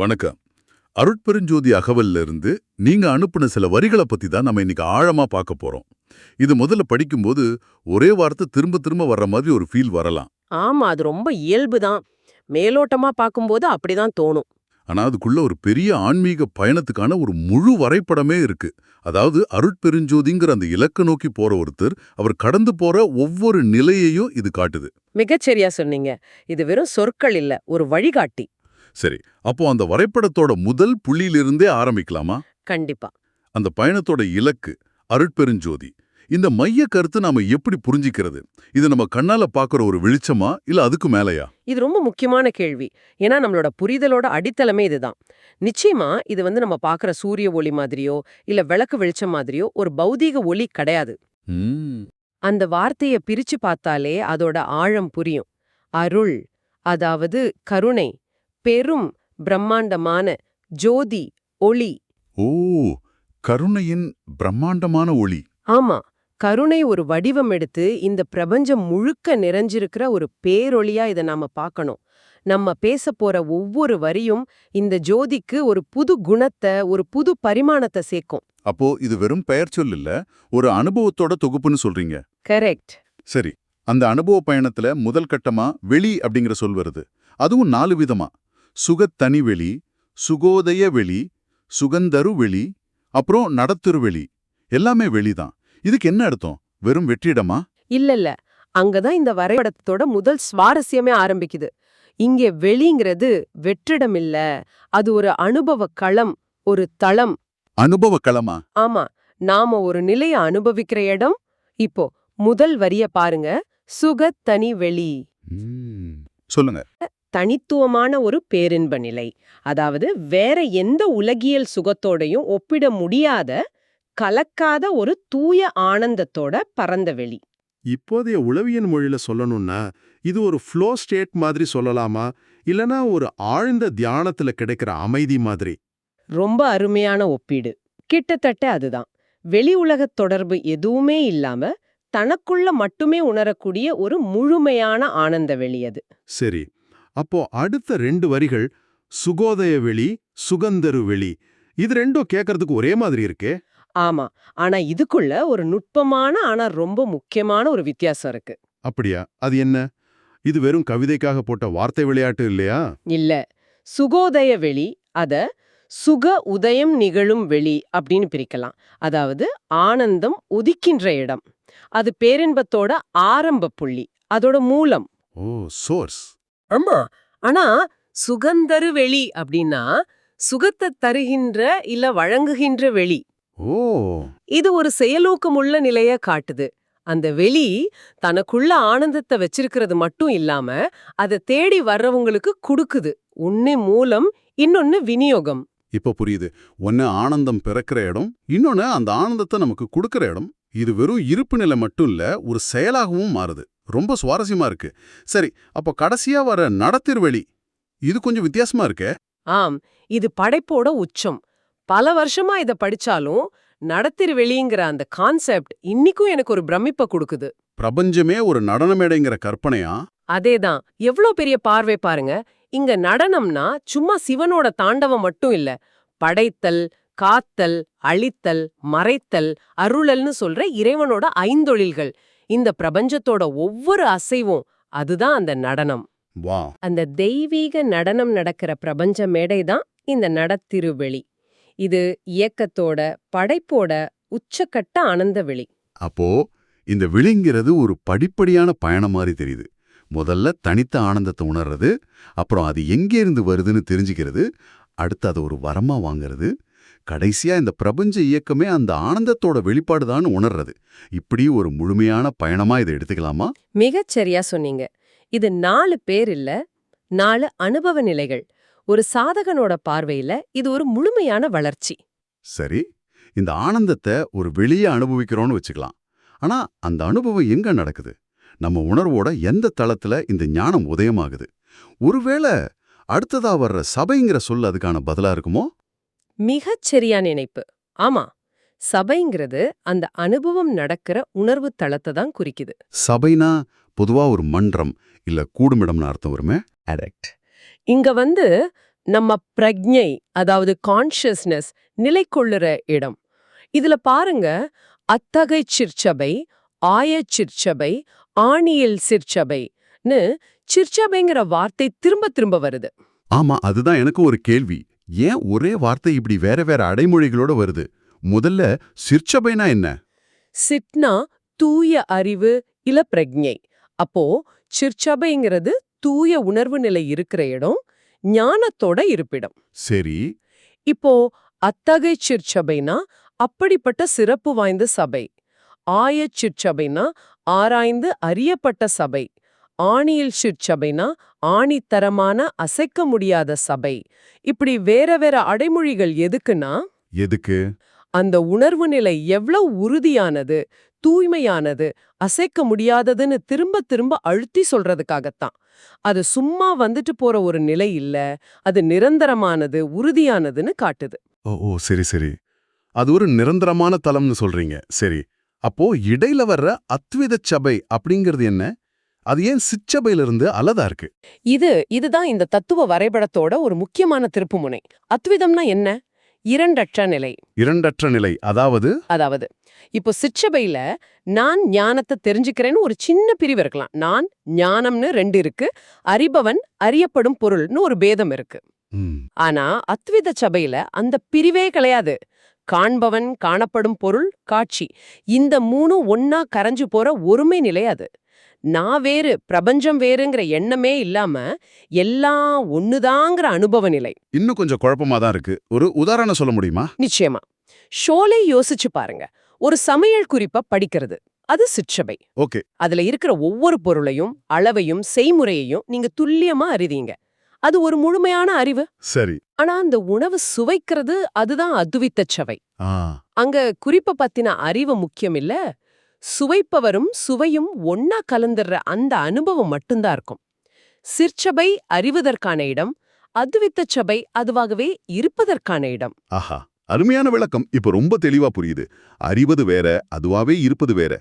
வணக்கம். அருட்பெருஞ்சோதி அகவல்ல இருந்து நீங்க அனுப்புன சில வரிகளை பத்தி தான் நம்ம இன்னைக்கு ஆழமா பார்க்க போறோம். இது முதல்ல படிக்கும்போது ஒரே வார்த்தை திரும்ப திரும்ப வர்ற மாதிரி ஒரு ஃபீல் வரலாம். ஆமா அது ரொம்ப இயல்பு தான் மேலோட்டமா பார்க்கும்போது அப்படிதான் தோணும். ஆனா அதுக்குள்ள ஒரு பெரிய ஆன்மீக பயணத்துக்கான ஒரு முழு வரைபடமே இருக்கு. அதாவது அருட்பெருஞ்சோதிங்கிற அந்த இலக்க நோக்கி போற ஒருத்தர் அவர் கடந்து போற ஒவ்வொரு நிலையையும் இது காட்டுது. மிகச்சரியா சொன்னீங்க. இது வெறும் சொற்கள் இல்ல ஒரு வழிகாட்டி. சரி அப்போ அந்த வரைபடத்தோட முதல் புள்ளியிலிருந்தே ஆரம்பிக்கலாமா? கண்டிப்பா. அந்த பயணத்தோட இலக்கு அருட்பெருஞ்சோதி இந்த மைய கருத்து நாம எப்படி புரிஞ்சிக்கிறது? இது நம்ம கண்ணால பாக்குற ஒரு வெளிச்சமா இல்ல அதுக்கு மேலயா? இது ரொம்ப முக்கியமான கேள்வி. ஏன்னா நம்மளோட புரிதலோட அடித்தளமே இதுதான். நிச்சயமா இது வந்து நம்ம பார்க்குற சூரிய ஒளி மாதிரியோ இல்ல விளக்கு வெளிச்சம் மாதிரியோ ஒரு பௌதீக ஒளி கிடையாது. அந்த வார்த்தைய பிரிச்சு பார்த்தாலே அதோட ஆழம் புரியும். அருள் அதாவது கருணை பெரும் பிரம்மாண்டமான ஜோதி ஒளி. ஓ கருணையின் பிரம்மாண்டமான ஒளி. ஆமா கருணை ஒரு வடிவம் எடுத்து இந்த பிரபஞ்சம் முழுக்க நிறைஞ்சிருக்கிற ஒரு பேரொளியா இதை நாம பார்க்கணும் நம்ம பேச போற ஒவ்வொரு வரியும் இந்த ஜோதிக்கு ஒரு புது குணத்தை ஒரு புது பரிமாணத்தை சேர்க்கும். அப்போ இது வெறும் பெயர் சொல் இல்ல ஒரு அனுபவத்தோட தொகுப்புன்னு சொல்றீங்க. கரெக்ட். சரி அந்த அனுபவ பயணத்துல முதல் கட்டமா வெளி அப்படிங்கிற சொல் வருது. அதுவும் நாலு விதமா. சுகத்தனி வெளி சுகோதய வெளி சுகந்தரு வெளி அப்புறம் நடத்துரு வெளி எல்லாமே வெளிதான். இதுக்கு என்ன அர்த்தம்? வெறும் வெற்றிடமா? இல்ல இல்ல அங்கதான் இந்த வரைபடத்தோட முதல் சுவாரஸ்யமே ஆரம்பிக்குது. இங்கே வெளிங்கிறது வெற்றிடம் இல்ல அது ஒரு அனுபவ களம் ஒரு தளம். அனுபவ களமா? ஆமா. நாம ஒரு நிலைய அனுபவிக்கிற இடம். இப்போ முதல் வரிய பாருங்க. சுகத் தனி வெளி சொல்லுங்க. தனித்துவமான ஒரு பேரின்ப நிலை. அதாவது வேற எந்த உலகியல் சுகத்தோடையும் ஒப்பிட முடியாத கலக்காத ஒரு தூய ஆனந்தத்தோட பரந்த வெளி. இப்போதைய உளவியல் மொழியில சொல்லணும்னா இது ஒரு ஃப்ளோ ஸ்டேட் மாதிரி சொல்லலாமா? இல்லனா ஒரு ஆழ்ந்த தியானத்துல கிடைக்கிற அமைதி மாதிரி? ரொம்ப அருமையான ஒப்பீடு. கிட்டத்தட்ட அதுதான். வெளி உலகத் தொடர்பு எதுவுமே இல்லாம தனக்குள்ள மட்டுமே உணரக்கூடிய ஒரு முழுமையான ஆனந்த வெளி அது. சரி. அப்போ அடுத்த ரெண்டு வரிகள் சுகோதய வெளி சுகந்தரு வெளி. இது ரெண்டும் கேட்கறதுக்கு ஒரே மாதிரி இருக்கே. ஆமா. ஆனா இதுக்குள்ள ஒரு நுட்பமான ஆனா ரொம்ப முக்கியமான ஒரு வித்தியாசம் இருக்கு. அப்படியா? அது என்ன? இது வெறும் கவிதைக்காக போட்ட வார்த்தை விளையாட்டு இல்லையா? இல்ல. சுகோதய வெளி அத சுக உதயம் நிகழும் வெளி அப்படின்னு பிரிக்கலாம். அதாவது ஆனந்தம் உதிக்கின்ற இடம். அது பேரின்பத்தோட ஆரம்ப புள்ளி அதோட மூலம். ஓ சோர்ஸ். ஆமா ஆனா சுகந்தரு வெளி அப்படின்னா சுகத்தை தருகின்ற இல்ல வழங்குகின்ற வெளி. ஓ. இது ஒரு செயலூக்கமுள்ள நிலைய காட்டுது. அந்த வெளி தனக்குள்ள ஆனந்தத்தை வச்சிருக்கிறது மட்டும் இல்லாம அதை தேடி வர்றவங்களுக்கு குடுக்குது. ஒன்னு மூலம் இன்னொன்னு விநியோகம். இப்ப புரியுது. ஒன்னு ஆனந்தம் பிறக்கிற இடம் இன்னொன்னு அந்த ஆனந்தத்தை நமக்கு கொடுக்கிற இடம். இது வெறும் இருப்பு நிலை மட்டும் இல்ல ஒரு செயலாகவும் மாறுது. ரொம்ப சுவாரஸ்யமா இருக்கு. சரி அப்போ கடைசியா வர நடத்திருவெளி இது கொஞ்சம் வித்தியாசமா இருக்கே? ஆம் இது படைப்போட உச்சம். பல வருஷமா இத படிச்சாலும் நடத்திரு வெளிங்கிற அந்த கான்செப்ட் இன்னிக்கும் எனக்கு ஒரு பிரமிப்பை கொடுக்குது. பிரபஞ்சமே ஒரு நடன மேடைங்கிற கற்பனையா? அதேதான். எவ்ளோ பெரிய பார்வை பாருங்க. இங்க நடனம்னா சும்மா சிவனோட தாண்டவம் மட்டும் இல்ல படைத்தல் காத்தல் அழித்தல் மறைத்தல் அருளல்னு சொல்ற இறைவனோட ஐந்தொழில்கள். இந்த பிரபஞ்சத்தோட ஒவ்வொரு அசைவும் அதுதான் அந்த நடனம். வா. அந்த தெய்வீக நடனம் நடக்கிற பிரபஞ்ச மேடை தான் இந்த நடத்திருவெளி. இது இயக்கத்தோட படைப்போட உச்சக்கட்ட ஆனந்த வெளி. அப்போ இந்த விழிங்கிறது ஒரு படிப்படியான பயணம் மாதிரி தெரியுது. முதல்ல தனித்த ஆனந்தத்தை உணர்றது அப்புறம் அது எங்கே இருந்து வருதுன்னு தெரிஞ்சுக்கிறது அடுத்து அதை ஒரு வரமா வாங்குறது கடைசியா இந்த பிரபஞ்ச இயக்கமே அந்த ஆனந்தத்தோட வெளிப்பாடுதான்னு உணர்றது. இப்படி ஒரு முழுமையான பயணமா இதை எடுத்துக்கலாமா? மிகச் சரியா சொன்னீங்க. இது நாலு பேர் இல்ல நாலு அனுபவ நிலைகள். ஒரு சாதகனோட பார்வையில இது ஒரு முழுமையான வளர்ச்சி. சரி இந்த ஆனந்தத்தை ஒரு வெளியே அனுபவிக்கிறோம்னு வச்சுக்கலாம். ஆனா அந்த அனுபவம் எங்க நடக்குது? நம்ம உணர்வோட எந்த தளத்துல இந்த ஞானம் உதயமாகுது? ஒருவேளை அடுத்ததா வர்ற சபைங்கிற சொல் அதுக்கான பதிலா இருக்குமோ? மிகச் சரியா நினைப்பு. ஆமா சபைங்கிறது அந்த அனுபவம் நடக்கிற உணர்வு தளத்தை தான் குறிக்குது. சபைனா பொதுவா ஒரு மன்றம் இல்ல கூடுமிடம்னு அர்த்தம் வருமே? இங்க வந்து நம்ம பிரக்ஞை அதாவது கான்ஷியஸ்னஸ் நிலை கொள்ளுற இடம். இதுல பாருங்க அத்தகை சிற்சபை ஆய சிற்சபை ஆணியல் சிற்சபைன்னு சிற்சபைங்கிற வார்த்தை திரும்ப திரும்ப வருது. ஆமா அதுதான் எனக்கு ஒரு கேள்வி. ஏன் ஒரே வார்த்தை இப்படி வேற வேற அடைமொழிகளோட வருது? முதல்ல சிற்சபைனா என்ன? சிட்னா தூய அறிவு இல்ல பிரக்ஞை அப்போ சிற்சபைங்கிறது தூய உணர்வு நிலை இருக்கிற இடம் ஞானத்தோட இருப்பிடம். சரி. இப்போ அத்தகை சிற்சபைனா அப்படிப்பட்ட சிறப்பு வாய்ந்த சபை. ஆயச் சிற்சபைனா ஆராய்ந்து அறியப்பட்ட சபை. ஆணியில் சிற்சபைனா ஆணித்தரமான அசைக்க முடியாத சபை. இப்படி வேற வேற அடைமொழிகள் எதுக்குன்னா? எதுக்கு? அந்த உணர்வு நிலை எவ்வளவு உறுதியானது தூய்மையானது அசைக்க முடியாததுன்னு திரும்ப திரும்ப அழுத்தி சொல்றதுக்காகத்தான். அது சும்மா வந்துட்டு போற ஒரு நிலை இல்ல அது நிரந்தரமானது உறுதியானதுன்னு காட்டுது. ஓ ஓ சரி சரி. அது ஒரு நிரந்தரமான தலம்னு சொல்றீங்க. சரி. அப்போ இடையில வர்ற அத்வித சபை அப்படிங்கிறது என்ன? அது ஏன் சிற்றபையிலிருந்து அலதா இருக்கு? இது இதுதான் இந்த தத்துவ வரைபடத்தோட ஒரு முக்கியமான திருப்புமுனை. அத்விதம்னா என்ன? இரண்டற்ற நிலை. இரண்டற்ற நிலை அதாவது? அதாவது இப்போ சிற்றபையில நான் ஞானத்தை தெரிஞ்சுக்கிறேன்னு ஒரு சின்ன பிரிவு இருக்கலாம். நான் ஞானம்னு ரெண்டு இருக்கு அறிபவன் அறியப்படும் பொருள்னு ஒரு பேதம் இருக்கு. ஆனா அத்வித சபையில அந்த பிரிவே கிடையாது. காண்பவன் காணப்படும் பொருள் காட்சி. இந்த மூணும் ஒன்னா கரைஞ்சு போற ஒருமை நிலை அது. நான் வேறு பிரபஞ்சம் வேறுங்கிற எண்ணமே இல்லாம எல்லாம் ஒண்ணுதாங்கிற அனுபவ நிலை. இன்னும் கொஞ்சம் குழப்பமா தான் இருக்கு. ஒரு உதாரணம் சொல்ல முடியுமா? நிச்சயமா. ஷோலை யோசிச்சு பாருங்க. ஒரு சமையல் குறிப்ப படிக்கிறது. அது சிற்றபை ஓகே. அதுல இருக்கிற ஒவ்வொரு பொருளையும் அளவையும் செய்முறையையும் நீங்க துல்லியமா அறிவீங்க. அது ஒரு முழுமையான அறிவு. சரி. ஆனா அந்த உணவு சுவைக்கிறது அதுதான் அத்வித்த சவை அங்க குறிப்ப பத்தின அறிவு முக்கியம் இல்ல. சுவைப்பவரும் சுவையும் ஒன்னா கலந்துடுற அந்த அனுபவம் மட்டும்தான் இருக்கும். சிற்சபை அறிவதற்கான இடம் அத்வித்த சபை அதுவாகவே இருப்பதற்கான இடம். ஆஹா அருமையான விளக்கம். இப்ப ரொம்ப தெளிவா புரியுது. அறிவது வேற அதுவாவே இருப்பது வேற.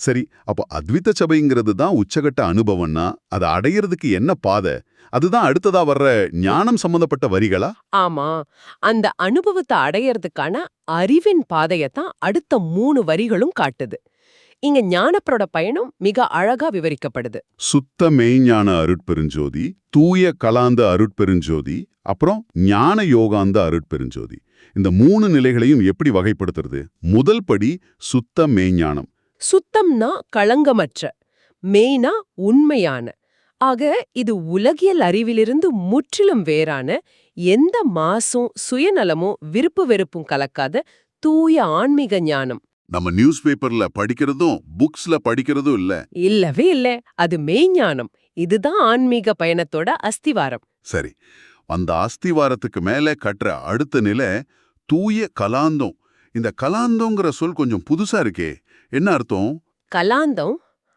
சரி அப்போ அத்வித சபைங்கிறது தான் உச்சகட்ட அனுபவம்னா அதை அடையிறதுக்கு என்ன பாதை? அதுதான் அடுத்ததா வர்ற ஞானம் சம்பந்தப்பட்ட வரிகளா? ஆமா அந்த அனுபவத்தை அடையறதுக்கான அறிவின் பாதையத்தான் அடுத்த மூணு வரிகளும் காட்டுது. இங்க ஞானப்பரோட பயணம் மிக அழகா விவரிக்கப்படுது. சுத்த மெய்ஞான அருட்பெருஞ்சோதி தூய கலாந்த அருட்பெருஞ்சோதி அப்புறம் ஞான யோகாந்த அருட்பெருஞ்சோதி. இந்த மூணு நிலைகளையும் எப்படி வகைப்படுத்துறது? முதல் படி சுத்த மெய்ஞானம். சுத்தம்னா களங்கமற்ற மெய்னா உண்மையான. ஆக இது உலகியல் அறிவிலிருந்து முற்றிலும் வேறான எந்த மாசும் சுயநலமும் விருப்பு வெறுப்பும் கலக்காத தூய ஆன்மீக ஞானம். நம்ம நியூஸ் பேப்பர்ல படிக்கிறதும் புக்ஸ்ல படிக்கிறதும் இல்ல. இல்லவே இல்ல. அது மெய்ஞானம் இதுதான் ஆன்மீக பயணத்தோட அஸ்திவாரம். சரி. அந்த அஸ்திவாரத்துக்கு மேல கட்டுற அடுத்த நிலை தூய கலாந்தம். இந்த கலாந்தோங்கிற சொல் கொஞ்சம் புதுசா இருக்கே. என்ன அர்த்தம்? கலாந்தம்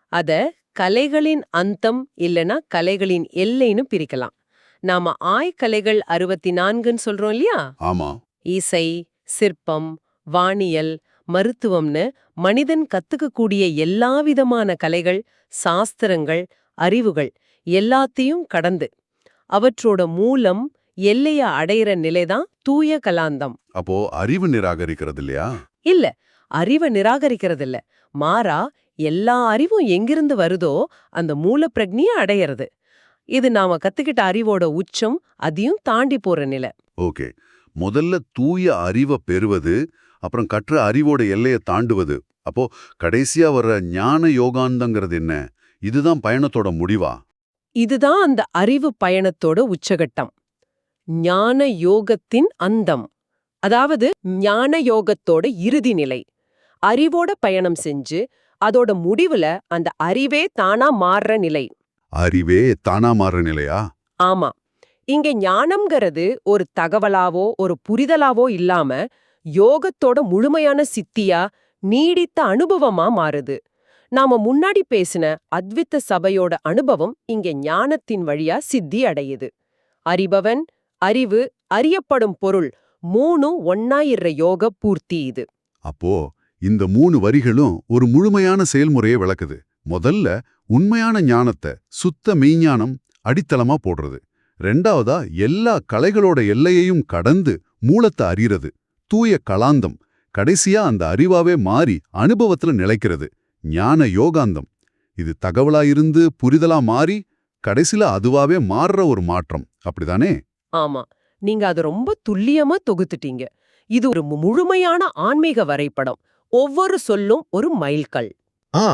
அத கலைகளின் அந்தம் இல்லனா கலைகளின் எல்லைன்னு பிரிக்கலாம். நாம ஆய்கலைகள் அறுபத்தி நான்குன்னு சொல்றோம் இல்லையா? ஆமா. இசை சிற்பம் வானியல் மருத்துவம்னு மனிதன் கத்துக்கக்கூடிய எல்லாவிதமான கலைகள் சாஸ்திரங்கள் அறிவுகள் எல்லாத்தையும் கடந்து அவற்றோட மூலம் எல்லைய அடையிற நிலைதான் தூய கலாந்தம். அப்போ அறிவு நிராகரிக்கிறது இல்லையா இல்ல அறிவை நிராகரிக்கிறதில்ல. மாறா எல்லா அறிவும் எங்கிருந்து வருதோ அந்த மூல பிரக்னிய அடையறது. இது நாம கத்துக்கிட்ட அறிவோட உச்சம் அதையும் தாண்டி போற நிலை. ஓகே. முதல்ல தூய அறிவை பெறுவது அப்புறம் கற்ற அறிவோட எல்லையை தாண்டுவது. அப்போ கடைசியா வர்ற ஞான யோகாந்தங்கிறது என்ன? இதுதான் பயணத்தோட முடிவா? இதுதான் அந்த அறிவு பயணத்தோட உச்சகட்டம். ஞான யோகத்தின் அந்தம். அதாவது ஞான யோகத்தோட இறுதி நிலை. அறிவோட பயணம் செஞ்சு அதோட முடிவுல அந்த அறிவே தானா மாறுற நிலை. அறிவே தானா மாறுற நிலையா? ஆமா. இங்க ஞானம்ங்கிறது ஒரு தகவலாவோ ஒரு புரிதலாவோ இல்லாம யோகத்தோட முழுமையான சித்தியா நீடித்த அனுபவமா மாறுது. நாம முன்னாடி பேசின அத்வித்த சபையோட அனுபவம் இங்க ஞானத்தின் வழியா சித்தி அடையுது. அறிபவன் அறிவு அறியப்படும் பொருள் மூணும் ஒன்னாயிர யோக பூர்த்தி இது. அப்போ இந்த மூணு வரிகளும் ஒரு முழுமையான செயல்முறையை விளக்குது. முதல்ல உண்மையான ஞானத்தை சுத்த மெய்ஞானம் அடித்தளமா போடுறது. ரெண்டாவதா எல்லா கலைகளோட எல்லையையும் கடந்து மூலத்தை அறிகிறது தூய கலாந்தம் கடைசியா அந்த அறிவாவே மாறி அனுபவத்துல நிலைக்கிறது. ஞான யோகாந்தம். இது தகவலா இருந்து புரிதலா மாறி கடைசில அதுவாவே மாறுற ஒரு மாற்றம். அப்படிதானே? ஆமா. நீங்க அது ரொம்ப துல்லியமா தொகுத்துட்டீங்க. இது ஒரு முழுமையான ஆன்மீக வரைபடம். ஒவ்வொரு சொல்லும் ஒரு மைல்கல். ஆ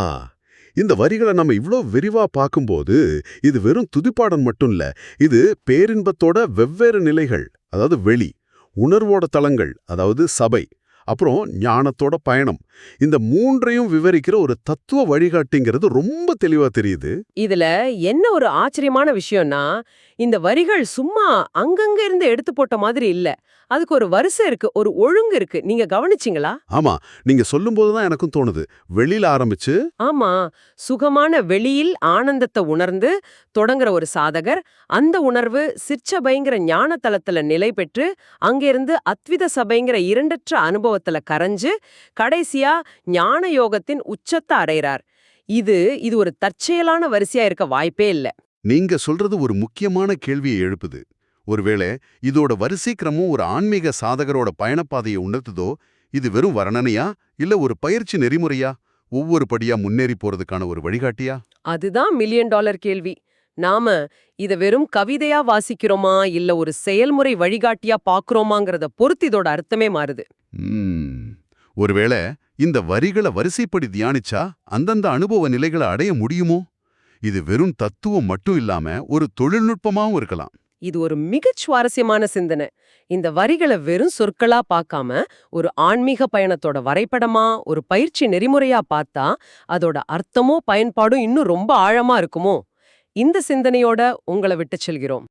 இந்த வரிகளை நம்ம இவ்ளோ விரிவா பார்க்கும்போது இது வெறும் துதிப்பாடல் மட்டும் இல்ல இது பேரின்பத்தோட வெவ்வேறு நிலைகள் அதாவது வெளி உணர்வோட தளங்கள் அதாவது சபை அப்புறம் ஞானத்தோட பயணம். இந்த மூன்றையும் விவரிக்கிற ஒரு தத்துவ வழிகாட்டிங்கிறது ரொம்ப தெளிவா தெரியுது. இதுல என்ன ஒரு ஆச்சரியமான விஷயம்னா இந்த வரிகள் சும்மா அங்கங்க இருந்து எடுத்து போட்ட மாதிரி இல்ல. அதுக்கு ஒரு வரிசை இருக்கு ஒரு ஒழுங்கு இருக்கு. நீங்க கவனிச்சீங்களா? ஆமா நீங்க சொல்லும்போது தான் எனக்கும் தோணுது. வெளியில ஆரம்பிச்சு ஆமா சுகமான வெளியில் ஆனந்தத்தை உணர்ந்து தொடங்குற ஒரு சாதகர் அந்த உணர்வு சிற்சபைங்கிற ஞான தலத்துல நிலை பெற்று அங்கிருந்து அத்வித சபைங்கிற இரண்டற்ற அனுபவத்துல கரைஞ்சு கடைசியா ஞான யோகத்தின் உச்சத்தை அடைகிறார் இது இது ஒரு தற்செயலான வரிசையா இருக்க வாய்ப்பே இல்ல. நீங்க சொல்றது ஒரு முக்கியமான கேள்வியை எழுப்புது. ஒருவேளை இதோட வரிசை கிரமம் ஒரு ஆன்மீக சாதகரோட பயணப்பாதையை உணர்த்துதோ? இது வெறும் வர்ணனையா? இல்ல ஒரு பயிற்சி நெறிமுறையா? ஒவ்வொரு படியா முன்னேறி போறதுக்கான ஒரு வழிகாட்டியா? அதுதான் மில்லியன் டாலர் கேள்வி. நாம இத வெறும் கவிதையா வாசிக்கிறோமா? இல்ல ஒரு செயல்முறை வழிகாட்டியா பாக்குறோமாங்கறத பொறுத்து இதோட அர்த்தமே மாறுது. ஒருவேளை இந்த வரிகளை வரிசைப்படி தியானிச்சா அந்தந்த அனுபவ நிலைகளை அடைய முடியுமோ? இது வெறும் தத்துவம் மட்டும் இல்லாம ஒரு தொழில்நுட்பமாவும் இருக்கலாம். இது ஒரு மிகச் சுவாரஸ்யமான சிந்தனை. இந்த வரிகளை வெறும் சொற்களா பார்க்காம ஒரு ஆன்மீக பயணத்தோட வரைபடமா ஒரு பயிற்சி நெறிமுறையா பார்த்தா அதோட அர்த்தமோ பயன்பாடும் இன்னும் ரொம்ப ஆழமா இருக்குமோ? இந்த சிந்தனையோட உங்களை விட்டு செல்கிறோம்.